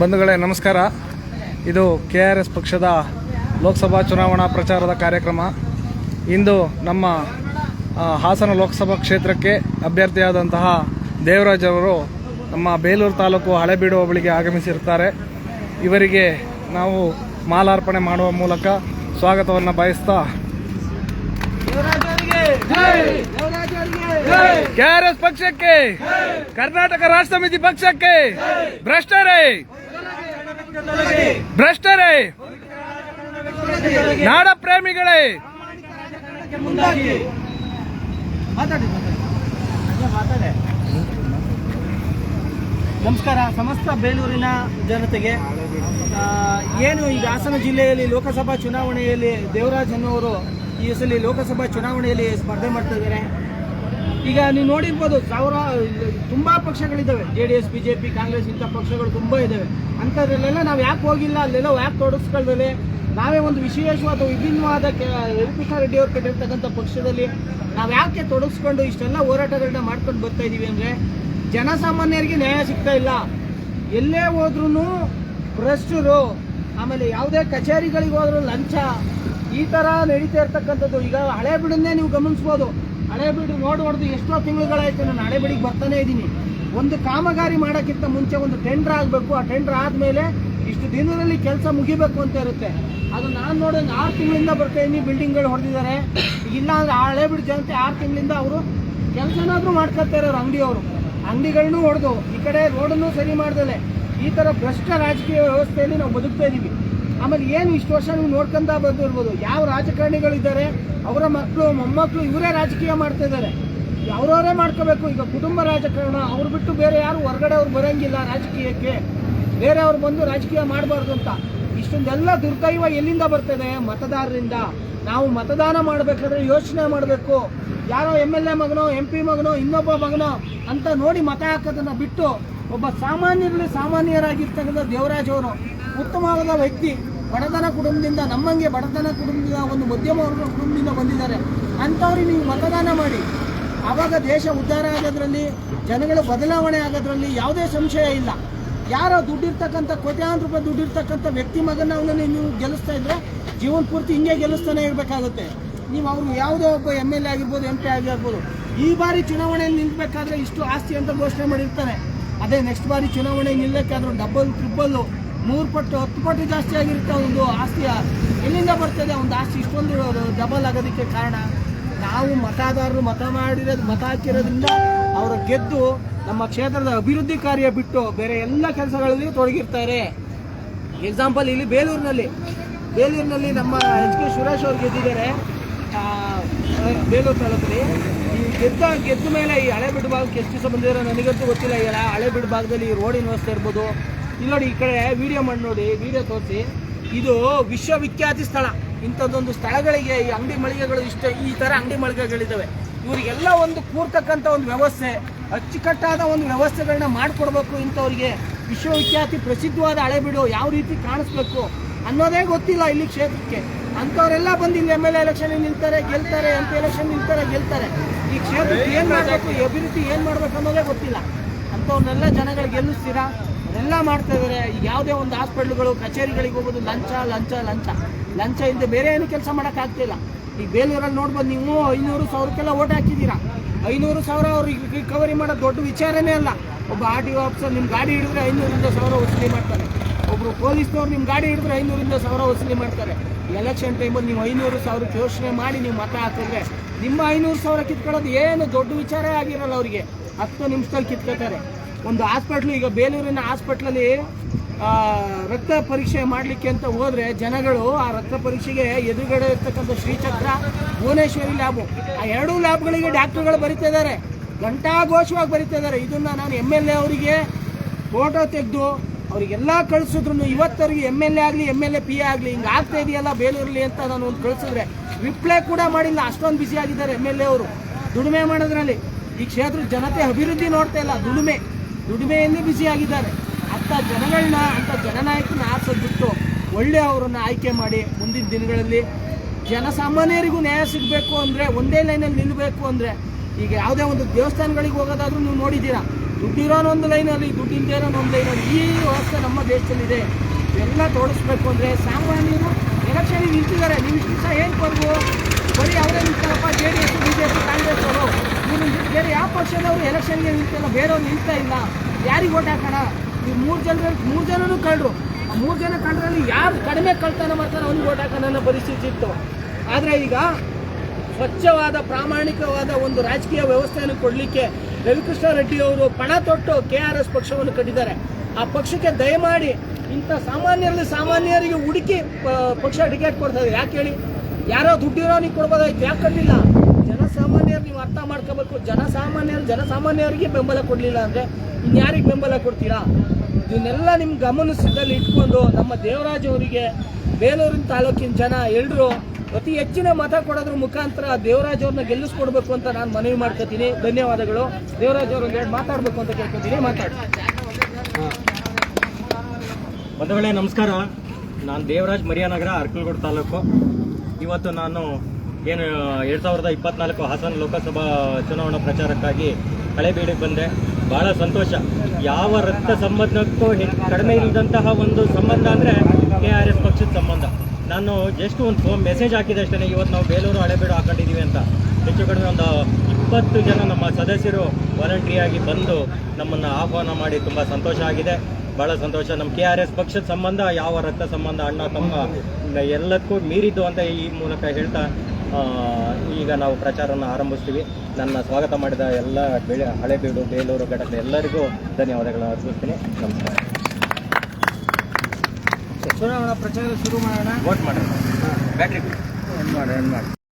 ಬಂಧುಗಳೇ, ನಮಸ್ಕಾರ. ಇದು ಕೆ ಆರ್ ಎಸ್ ಪಕ್ಷದ ಲೋಕಸಭಾ ಚುನಾವಣಾ ಪ್ರಚಾರದ ಕಾರ್ಯಕ್ರಮ. ಇಂದು ನಮ್ಮ ಹಾಸನ ಲೋಕಸಭಾ ಕ್ಷೇತ್ರಕ್ಕೆ ಅಭ್ಯರ್ಥಿಯಾದಂತಹ ದೇವರಾಜ್ ಅವರು ನಮ್ಮ ಬೇಲೂರು ತಾಲೂಕು ಹಳೆಬೀಡು ಹೋಬಳಿಗೆ ಆಗಮಿಸಿರುತ್ತಾರೆ ಇವರಿಗೆ ನಾವು ಮಾಲಾರ್ಪಣೆ ಮಾಡುವ ಮೂಲಕ ಸ್ವಾಗತವನ್ನು ಬಯಸ್ತಾ ಕೆ ಆರ್ ಎಸ್ ಪಕ್ಷಕ್ಕೆ, ಕರ್ನಾಟಕ ರಾಷ್ಟ್ರ ಸಮಿತಿ ಪಕ್ಷಕ್ಕೆ, ಭ್ರಷ್ಟರೇ ಭ್ರಷ್ಟರೇ, ನಾಡ ಪ್ರೇಮಿಗಳೇ. ನಮಸ್ಕಾರ. ಸಮಸ್ತ ಬೇಲೂರಿನ ಜನತೆಗೆ ಏನು ಈಗ ಹಾಸನ ಜಿಲ್ಲೆಯಲ್ಲಿ ಲೋಕಸಭಾ ಚುನಾವಣೆಯಲ್ಲಿ ದೇವರಾಜ್ ಅನ್ನೋರು ಈ ಸಲ ಲೋಕಸಭಾ ಚುನಾವಣೆಯಲ್ಲಿ ಸ್ಪರ್ಧೆ ಮಾಡ್ತಾ ಇದ್ದಾರೆ ಈಗ ನೀವು ನೋಡಿರ್ಬೋದು ಸಾವಿರ, ತುಂಬ ಪಕ್ಷಗಳಿದ್ದಾವೆ. J D S B J P Congress ಇಂಥ ಪಕ್ಷಗಳು ತುಂಬ ಇದ್ದಾವೆ. ಅಂಥದ್ರಲ್ಲೆಲ್ಲ ನಾವು ಯಾಕೆ ಹೋಗಿಲ್ಲ? ಅಲ್ಲೆಲ್ಲ ಯಾಕೆ ತೊಡಗಿಸ್ಕೊಳ್ದಲೆ ನಾವೇ ಒಂದು ವಿಶೇಷವಾದ, ವಿಭಿನ್ನವಾದ ರವಿಕೃಷ್ಣ ರೆಡ್ಡಿ ಅವ್ರು ಕಟ್ಟಿರ್ತಕ್ಕಂಥ ಪಕ್ಷದಲ್ಲಿ ನಾವು ಯಾಕೆ ತೊಡಗಿಸ್ಕೊಂಡು ಇಷ್ಟೆಲ್ಲ ಹೋರಾಟಗಳನ್ನ ಮಾಡ್ಕೊಂಡು ಬರ್ತಾ ಇದ್ದೀವಿ ಅಂದರೆ, ಜನಸಾಮಾನ್ಯರಿಗೆ ನ್ಯಾಯ ಸಿಗ್ತಾ ಇಲ್ಲ. ಎಲ್ಲೇ ಹೋದ್ರೂ ಭ್ರಷ್ಟರು, ಆಮೇಲೆ ಯಾವುದೇ ಕಚೇರಿಗಳಿಗೆ ಹೋದ್ರೂ ಲಂಚ, ಈ ಥರ ನಡೀತಾ ಇರ್ತಕ್ಕಂಥದ್ದು. ಈಗ ಹಳೆ ಬಿಡನ್ನೇ ನೀವು ಗಮನಿಸ್ಬೋದು. ಹಳೆ ರೋಡ್ ಹೊಡೆದು ಎಷ್ಟೋ ತಿಂಗಳುಗಳಾಯ್ತು, ನಾನು ಹಳೆ ಬೀಡಿಗೆ ಬರ್ತಾನೆ ಇದ್ದೀನಿ. ಒಂದು ಕಾಮಗಾರಿ ಮಾಡೋಕ್ಕಿಂತ ಮುಂಚೆ ಒಂದು ಟೆಂಡರ್ ಆಗಬೇಕು. ಆ ಟೆಂಡರ್ ಆದಮೇಲೆ ಇಷ್ಟು ದಿನದಲ್ಲಿ ಕೆಲಸ ಮುಗಿಬೇಕು ಅಂತ ಇರುತ್ತೆ. ಅದು ನಾನು ನೋಡಿದಂಗೆ ಆರು ತಿಂಗಳಿಂದ ಬರ್ತಾ ಇದ್ದೀನಿ ಬಿಲ್ಡಿಂಗ್ಗಳು ಹೊಡೆದಿದ್ದಾರೆ. ಇಲ್ಲ ಅಂದರೆ ಆ ಹಳೆ ಬಿಡು ಜನತೆ ಆರು ತಿಂಗಳಿಂದ ಅವರು ಕೆಲಸನಾದರೂ ಮಾಡ್ಕೊತಾ ಇರೋರು ಅಂಗಡಿಯವರು. ಅಂಗಡಿಗಳನ್ನೂ ಹೊಡೆದು ಈ ಕಡೆ ರೋಡನ್ನು ಸರಿ ಮಾಡ್ದಲೆ. ಈ ಥರ ಭ್ರಷ್ಟ ರಾಜಕೀಯ ವ್ಯವಸ್ಥೆಯಲ್ಲಿ ನಾವು ಬದುಕ್ತಾ ಇದೀವಿ ಆಮೇಲೆ ಏನು ಇಷ್ಟು ವರ್ಷ ನೀವು ನೋಡ್ಕೊಂತ ಬಂದಿರ್ಬೋದು ಯಾವ ರಾಜಕಾರಣಿಗಳಿದ್ದಾರೆ, ಅವರ ಮಕ್ಕಳು ಮೊಮ್ಮಕ್ಕಳು ಇವರೇ ರಾಜಕೀಯ ಮಾಡ್ತಾ ಇದ್ದಾರೆ. ಅವ್ರವರೇ ಮಾಡ್ಕೋಬೇಕು? ಈಗ ಕುಟುಂಬ ರಾಜಕಾರಣ, ಅವ್ರು ಬಿಟ್ಟು ಬೇರೆ ಯಾರು ಹೊರಗಡೆ ಅವ್ರು ಬರೋಂಗಿಲ್ಲ ರಾಜಕೀಯಕ್ಕೆ. ಬೇರೆ ಅವ್ರು ಬಂದು ರಾಜಕೀಯ ಮಾಡಬಾರ್ದು ಅಂತ. ಇಷ್ಟೊಂದೆಲ್ಲ ದುರ್ದೈವ ಎಲ್ಲಿಂದ ಬರ್ತದೆ ಮತದಾರರಿಂದ. ನಾವು ಮತದಾನ ಮಾಡಬೇಕಾದ್ರೆ ಯೋಚನೆ ಮಾಡಬೇಕು. ಯಾರೋ ಎಂ ಎಲ್ ಎ ಮಗನೋ ಎಂ ಪಿ ಮಗನೋ, ಇನ್ನೊಬ್ಬ ಮಗನೋ ಅಂತ ನೋಡಿ ಮತ ಹಾಕೋದನ್ನ ಬಿಟ್ಟು, ಒಬ್ಬ ಸಾಮಾನ್ಯರಲ್ಲಿ ಸಾಮಾನ್ಯರಾಗಿರ್ತಕ್ಕಂಥ ದೇವರಾಜ್ ಅವರು ಉತ್ತಮವಾದ ವ್ಯಕ್ತಿ. ಬಡತನ ಕುಟುಂಬದಿಂದ ನಮ್ಮಂಗೆ ಬಡತನ ಕುಟುಂಬದಿಂದ ಒಂದು ಮಧ್ಯಮ ವರ್ಗ ಕುಟುಂಬದಿಂದ ಬಂದಿದ್ದಾರೆ. ಅಂಥವ್ರಿಗೆ ನೀವು ಮತದಾನ ಮಾಡಿ. ಆವಾಗ ದೇಶ ಉದ್ಧಾರ ಆಗೋದ್ರಲ್ಲಿ, ಜನಗಳು ಬದಲಾವಣೆ ಆಗೋದ್ರಲ್ಲಿ ಯಾವುದೇ ಸಂಶಯ ಇಲ್ಲ. ಯಾರೋ ದುಡ್ಡಿರ್ತಕ್ಕಂಥ, ಕೋಟ್ಯಾಂತರ ರೂಪಾಯಿ ದುಡ್ಡಿರ್ತಕ್ಕಂಥ ವ್ಯಕ್ತಿ ಮಗನ ಅವನನ್ನು ನೀವು ಗೆಲ್ಲಿಸ್ತಾ ಇದ್ರೆ ಜೀವನ ಪೂರ್ತಿ ಹಿಂಗೆ ಗೆಲ್ಲಿಸ್ತಾನೆ ಇರಬೇಕಾಗುತ್ತೆ. ನೀವು ಅವರು ಯಾವುದೋ ಒಬ್ಬ ಎಂ ಎಲ್ ಎ ಆಗಿರ್ಬೋದು, ಎಂ ಪಿ ಆಗಿರ್ಬೋದು, ಈ ಬಾರಿ ಚುನಾವಣೆಯಲ್ಲಿ ನಿಲ್ಲಬೇಕಾದ್ರೆ ಇಷ್ಟು ಆಸ್ತಿ ಅಂತ ಘೋಷಣೆ ಮಾಡಿರ್ತಾರೆ ಅದೇ ನೆಕ್ಸ್ಟ್ ಬಾರಿ ಚುನಾವಣೆ ನಿಲ್ಲಕ್ಕಾದ್ರೂ ಡಬ್ಬಲ್ ಟ್ರಿಬಲ್ಲು ಮೂರು ಪಟ್ಟು, ಹತ್ತು ಪಟ್ಟು ಜಾಸ್ತಿ ಆಗಿರುತ್ತೆ ಒಂದು ಆಸ್ತಿಯ. ಎಲ್ಲಿಂದ ಬರ್ತದೆ ಒಂದು ಆಸ್ತಿ? ಇಷ್ಟೊಂದು ಡಬಲ್ ಆಗೋದಕ್ಕೆ ಕಾರಣ ನಾವು ಮತದಾರರು ಮತ ಮಾಡಿರೋದು, ಮತ ಹಾಕಿರೋದ್ರಿಂದ ಅವರು ಗೆದ್ದು ನಮ್ಮ ಕ್ಷೇತ್ರದ ಅಭಿವೃದ್ಧಿ ಕಾರ್ಯ ಬಿಟ್ಟು ಬೇರೆ ಎಲ್ಲ ಕೆಲಸಗಳಲ್ಲಿ ತೊಡಗಿರ್ತಾರೆ. ಎಕ್ಸಾಂಪಲ್ ಇಲ್ಲಿ ಬೇಲೂರಿನಲ್ಲಿ. ಬೇಲೂರಿನಲ್ಲಿ ನಮ್ಮ ಎಚ್ ಕೆ ಸುರೇಶ್ ಅವ್ರು ಗೆದ್ದಿದ್ದಾರೆ. ಬೇಲೂರು ತಾಲೂಕಲ್ಲಿ. ಈ ಗೆದ್ದ ಗೆದ್ದ ಮೇಲೆ ಈ ಹಳೆ ಬಿಡ್ಭಾಗಕ್ಕೆ ಎಷ್ಟು ದಿವಸ ಬಂದಿದ್ದಾರೆ ನನಗಂತೂ ಗೊತ್ತಿಲ್ಲ. ಈಗ ಹಳೆ ಬಿಡ್ಭಾಗದಲ್ಲಿ ಈ ರೋಡಿನ ವ್ಯವಸ್ಥೆ ಇರ್ಬೋದು ಇಲ್ಲಿ ನೋಡಿ ಈ ಕಡೆ ವಿಡಿಯೋ ಮಾಡಿ ನೋಡಿ ವಿಡಿಯೋ ತೋರಿಸಿ. ಇದು ವಿಶ್ವವಿಖ್ಯಾತಿ ಸ್ಥಳ. ಇಂಥದ್ದೊಂದು ಸ್ಥಳಗಳಿಗೆ ಈ ಅಂಗಡಿ ಮಳಿಗೆಗಳು ಇಷ್ಟ, ಈ ಥರ ಅಂಗಡಿ ಮಳಿಗೆಗಳಿದ್ದಾವೆ ಇವರಿಗೆಲ್ಲ ಒಂದು ಕೂರ್ತಕ್ಕಂಥ ಒಂದು ವ್ಯವಸ್ಥೆ, ಅಚ್ಚುಕಟ್ಟಾದ ಒಂದು ವ್ಯವಸ್ಥೆಗಳನ್ನ ಮಾಡಿಕೊಡ್ಬೇಕು ಇಂಥವ್ರಿಗೆ. ವಿಶ್ವವಿಖ್ಯಾತಿ ಪ್ರಸಿದ್ಧವಾದ ಹಳೆಬೀಡು ಯಾವ ರೀತಿ ಕಾಣಿಸ್ಬೇಕು ಅನ್ನೋದೇ ಗೊತ್ತಿಲ್ಲ ಇಲ್ಲಿ ಕ್ಷೇತ್ರಕ್ಕೆ. ಅಂಥವರೆಲ್ಲ ಬಂದು ಇಲ್ಲಿ ಎಂ ಎಲ್ ಎಲೆಕ್ಷನ್ ನಿಲ್ತಾರೆ, ಗೆಲ್ತಾರೆ ಎಂ ಪಿ ಎಲೆಕ್ಷನ್ ನಿಲ್ತಾರೆ, ಗೆಲ್ತಾರೆ. ಈ ಕ್ಷೇತ್ರಕ್ಕೆ ಏನು ಮಾಡಬೇಕು ಅಭಿವೃದ್ಧಿ ಏನು ಮಾಡ್ಬೇಕು ಅನ್ನೋದೇ ಗೊತ್ತಿಲ್ಲ. ಅಂಥವ್ರನ್ನೆಲ್ಲ ಜನಗಳು ಗೆಲ್ಲಿಸ್ತೀರಾ? ಅದೆಲ್ಲ ಮಾಡ್ತಾ ಇದ್ದಾರೆ ಯಾವುದೇ ಒಂದು ಹಾಸ್ಪಿಟ್ಲ್ಗಳು ಕಚೇರಿಗಳಿಗೆ ಹೋಗೋದು ಲಂಚ ಲಂಚ ಲಂಚ. ಲಂಚ ಇಲ್ಲದೆ ಬೇರೆ ಏನು ಕೆಲಸ ಮಾಡೋಕ್ಕಾಗ್ತಿಲ್ಲ ಈಗ ಬೇಲೂರಲ್ಲಿ ನೋಡ್ಬೋದು ನೀವು ಐನೂರು ಸಾವಿರಕ್ಕೆಲ್ಲ ಓಟ್ ಹಾಕಿದ್ದೀರಾ. ಐನೂರು ಸಾವಿರ ಅವ್ರಿಗೆ ರಿಕವರಿ ಮಾಡೋದು ದೊಡ್ಡ ವಿಚಾರನೇ ಅಲ್ಲ. ಒಬ್ಬ ಆರ್ ಟಿ ಒ ಆಫೀಸರ್ ನಿಮ್ಮ ಗಾಡಿ ಹಿಡಿದ್ರೆ ಐನೂರಿಂದ ಸಾವಿರ ವಸೂಲಿ ಮಾಡ್ತಾರೆ. ಒಬ್ಬರು ಪೊಲೀಸ್ನವ್ರು ನಿಮ್ಮ ಗಾಡಿ ಹಿಡಿದ್ರೆ ಐನೂರಿಂದ ಸಾವಿರ ವಸೂಲಿ ಮಾಡ್ತಾರೆ. ಎಲೆಕ್ಷನ್ ಟೈಮಲ್ಲಿ ನೀವು ಐನೂರು ಸಾವಿರ ಯೋಚನೆ ಮಾಡಿ ನೀವು ಮತ ಹಾಕಿದ್ರೆ ನಿಮ್ಮ ಐನೂರು ಸಾವಿರ ಕಿತ್ಕೊಳ್ಳೋದು ಏನು ದೊಡ್ಡ ವಿಚಾರ ಆಗಿರಲ್ಲ ಅವರಿಗೆ. ಹತ್ತು ನಿಮಿಷದಲ್ಲಿ ಕಿತ್ಕೋತಾರೆ. ಒಂದು ಹಾಸ್ಪಿಟ್ಲು ಈಗ ಬೇಲೂರಿನ ಹಾಸ್ಪಿಟ್ಲಲ್ಲಿ ರಕ್ತ ಪರೀಕ್ಷೆ ಮಾಡಲಿಕ್ಕೆ ಅಂತ ಹೋದರೆ ಜನಗಳು ಆ ರಕ್ತ ಪರೀಕ್ಷೆಗೆ ಎದುರುಗಡೆ ಇರ್ತಕ್ಕಂಥ ಶ್ರೀಚಕ್ರ, ಭುವನೇಶ್ವರಿ ಲ್ಯಾಬು ಆ ಎರಡೂ ಲ್ಯಾಬ್ಗಳಿಗೆ ಡಾಕ್ಟರ್ಗಳು ಬರಿತಾ ಇದ್ದಾರೆ. ಘಂಟಾಘೋಷವಾಗಿ ಬರಿತಾ ಇದ್ದಾರೆ. ಇದನ್ನು ನಾನು ಎಂ ಎಲ್ ಎ ಅವರಿಗೆ ಫೋಟೋ ತೆಗೆದು, ಅವರಿಗೆಲ್ಲ ಕಳಿಸಿದ್ರು ಇವತ್ತರಿಗೆ ಎಂ ಎಲ್ ಎ ಆಗಲಿ M L A P A ಆಗಲಿ, ಹಿಂಗೆ ಆಗ್ತಾ ಇದೆಯಲ್ಲ ಬೇಲೂರಲ್ಲಿ ಅಂತ ನಾನು ಒಂದು ಕಳಿಸಿದ್ರೆ ರಿಪ್ಲೈ ಕೂಡ ಮಾಡಿಲ್ಲ. ಅಷ್ಟೊಂದು ಬಿಸಿ ಆಗಿದ್ದಾರೆ ಎಂ ಎಲ್ ಎ ಅವರು. ದುಡಿಮೆ ಮಾಡೋದ್ರಲ್ಲಿ. ಈ ಕ್ಷೇತ್ರದ ಜನತೆ ಅಭಿವೃದ್ಧಿ ನೋಡ್ತಾ ಇಲ್ಲ. ದುಡಿಮೆ. ದುಡಿಮೆಯಲ್ಲಿ ಬ್ಯುಸಿ ಆಗಿದ್ದಾರೆ. ಅಂಥ ಜನಗಳನ್ನ ಅಂಥ ಜನನಾಯಕನ ಆರಿಸೋದ್ಬಿಟ್ಟು ಒಳ್ಳೆ ಅವರನ್ನು ಆಯ್ಕೆ ಮಾಡಿ ಮುಂದಿನ ದಿನಗಳಲ್ಲಿ ಜನಸಾಮಾನ್ಯರಿಗೂ ನ್ಯಾಯ ಸಿಗಬೇಕು ಅಂದರೆ, ಒಂದೇ ಲೈನಲ್ಲಿ ನಿಲ್ಲಬೇಕು ಅಂದರೆ, ಈಗ ಯಾವುದೇ ಒಂದು ದೇವಸ್ಥಾನಗಳಿಗೆ ಹೋಗೋದಾದ್ರೂ ನೀವು ನೋಡಿದ್ದೀರಾ? ದುಡ್ಡಿರೋನೊಂದು ಒಂದು ಲೈನಲ್ಲಿ ದುಡ್ಡು ಇಲ್ಲದೆ ಒಂದು ಲೈನಲ್ಲಿ ಈ ವ್ಯವಸ್ಥೆ ನಮ್ಮ ದೇಶದಲ್ಲಿದೆ. ಎಲ್ಲ ತೋರಿಸ್ಬೇಕು ಅಂದರೆ ಸಾಮಾನ್ಯರು ಎಲೆಕ್ಷನ್ಗೆ ನಿಂತಿದ್ದಾರೆ. ನೀವು ಇಷ್ಟು ಏನು ಕೊಡ್ಬು ಬರೀ ಅವರೇ ನಿಂತಾರಪ್ಪ J D S, B J P, Congress ಅವರು. ಪಕ್ಷದವರು ಎಲೆಕ್ಷನ್ಗೆ ನಿಂತಿಲ್ಲ ಬೇರೆಯವ್ರು ನಿಲ್ತಾ ಇಲ್ಲ. ಯಾರಿಗೆ ಓಟ್ ಹಾಕೋಣ? ಈ ಮೂರು ಜನರಲ್ಲಿ ಮೂರು ಜನನೂ ಕಳ್ಳರು ಆ ಮೂರು ಜನ ಕಳ್ಳರಲ್ಲಿ ಯಾರು ಕಡಿಮೆ ಕಳ್ತನ ಮಾಡ್ತಾರೆ ಅವ್ನಿಗೆ ಓಟ್ ಹಾಕೋಣ ಅನ್ನೋ ಪರಿಸ್ಥಿತಿ ಇತ್ತು. ಆದರೆ ಈಗ ಸ್ವಚ್ಛವಾದ, ಪ್ರಾಮಾಣಿಕವಾದ ಒಂದು ರಾಜಕೀಯ ವ್ಯವಸ್ಥೆಯನ್ನು ಕೊಡಲಿಕ್ಕೆ ರವಿಕೃಷ್ಣ ರೆಡ್ಡಿ ಅವರು ಪಣ ತೊಟ್ಟು ಕೆ ಆರ್ ಎಸ್ ಪಕ್ಷವನ್ನು ಕಟ್ಟಿದ್ದಾರೆ. ಆ ಪಕ್ಷಕ್ಕೆ ದಯಮಾಡಿ ಇಂಥ ಸಾಮಾನ್ಯರಲ್ಲಿ ಸಾಮಾನ್ಯರಿಗೆ ಹುಡುಕಿ ಪಕ್ಷ ಟಿಕೆಟ್ ಕೊಡ್ತಾರೆ ಯಾಕೆ ಹೇಳಿ? ಯಾರೋ ದುಡ್ಡಿರೋನಿಗೆ ಕೊಡ್ಬೋದಾಯ್ತು, ಯಾಕೆ ಕೊಡಲಿಲ್ಲ ಜನಸಾಮಾನ್ಯರು ನೀವು ಅರ್ಥ ಮಾಡ್ಕೋಬೇಕು. ಜನಸಾಮಾನ್ಯರು ಜನಸಾಮಾನ್ಯರಿಗೆ ಬೆಂಬಲ ಕೊಡಲಿಲ್ಲ ಅಂದರೆ ಇನ್ಯಾರಿಗೆ ಬೆಂಬಲ ಕೊಡ್ತೀರಾ? ಇದನ್ನೆಲ್ಲ ನಿಮ್ಮ ಗಮನಿಸಿದಲ್ಲಿ ಇಟ್ಕೊಂಡು ನಮ್ಮ ದೇವರಾಜ್ ಅವರಿಗೆ ಬೇಲೂರಿನ ತಾಲೂಕಿನ ಜನ ಎಲ್ಲರೂ ಅತಿ ಹೆಚ್ಚಿನ ಮತ ಕೊಡೋದ್ರ ಮುಖಾಂತರ ದೇವರಾಜ್ ಅವ್ರನ್ನ ಗೆಲ್ಲಿಸ್ಕೊಡ್ಬೇಕು ಅಂತ ನಾನು ಮನವಿ ಮಾಡ್ಕೋತೀನಿ. ಧನ್ಯವಾದಗಳು. ದೇವರಾಜ್ ಅವರು ಎರಡು ಮಾತಾಡಬೇಕು ಅಂತ ಕೇಳ್ಕೊತೀನಿ. ಮಾತಾಡಿ. ಬಂಧುಗಳೇ, ನಮಸ್ಕಾರ. ನಾನು ದೇವರಾಜ್ ಮರಿಯಾನಗರ, ಅರ್ಕಲ್ಗೋಡ್ ತಾಲೂಕು. ಇವತ್ತು ನಾನು ಏನು, ಎರಡು ಸಾವಿರದ ಇಪ್ಪತ್ನಾಲ್ಕು ಹಾಸನ ಲೋಕಸಭಾ ಚುನಾವಣಾ ಪ್ರಚಾರಕ್ಕಾಗಿ ಹಳೆಬೀಡಿಗೆ ಬಂದೆ. ಭಾಳ ಸಂತೋಷ. ಯಾವ ರಕ್ತ ಸಂಬಂಧಕ್ಕೂ ಕಡಿಮೆ ಇಲ್ಲದಂತಹ ಒಂದು ಸಂಬಂಧ ಅಂದರೆ ಕೆ ಆರ್ ಎಸ್ ಪಕ್ಷದ ಸಂಬಂಧ. ನಾನು ಜಸ್ಟ್ ಒಂದು ಫೋನ್ ಮೆಸೇಜ್ ಹಾಕಿದೆ ಅಷ್ಟೇ ಇವತ್ತು ನಾವು ಬೇಲೂರು ಹಳೆಬೀಡು ಹಾಕೊಂಡಿದ್ದೀವಿ ಅಂತ. ಹೆಚ್ಚು ಕಡಿಮೆ ಒಂದು ಇಪ್ಪತ್ತು ಜನ ನಮ್ಮ ಸದಸ್ಯರು ವಾಲಂಟ್ರಿಯಾಗಿ ಬಂದು ನಮ್ಮನ್ನು ಆಹ್ವಾನ ಮಾಡಿ ತುಂಬ ಸಂತೋಷ ಆಗಿದೆ. ಭಾಳ ಸಂತೋಷ. ನಮ್ಮ ಕೆ ಆರ್ ಎಸ್ ಪಕ್ಷದ ಸಂಬಂಧ, ಯಾವ ರಕ್ತ ಸಂಬಂಧ ಅಣ್ಣ, ತಮ್ಮ ಎಲ್ಲಕ್ಕೂ ಮೀರಿದ್ದು ಅಂತ ಈ ಮೂಲಕ ಹೇಳ್ತಾ ಈಗ ನಾವು ಪ್ರಚಾರವನ್ನು ಆರಂಭಿಸ್ತೀವಿ. ನನ್ನ ಸ್ವಾಗತ ಮಾಡಿದ ಎಲ್ಲ ಬೆಳೆ ಹಳೆಬೀಡು ಬೇಲೂರು ಘಟಕದ ಎಲ್ಲರಿಗೂ ಧನ್ಯವಾದಗಳನ್ನು ಅರ್ಪಿಸ್ತೀನಿ. ನಮಸ್ಕಾರ. ಚುನಾವಣಾ ಪ್ರಚಾರ ಶುರು ಮಾಡೋಣ? ವೋಟ್ ಮಾಡೋಣ. ಬ್ಯಾಟ್ರಿ ಮಾಡಿ ಮಾಡಿ.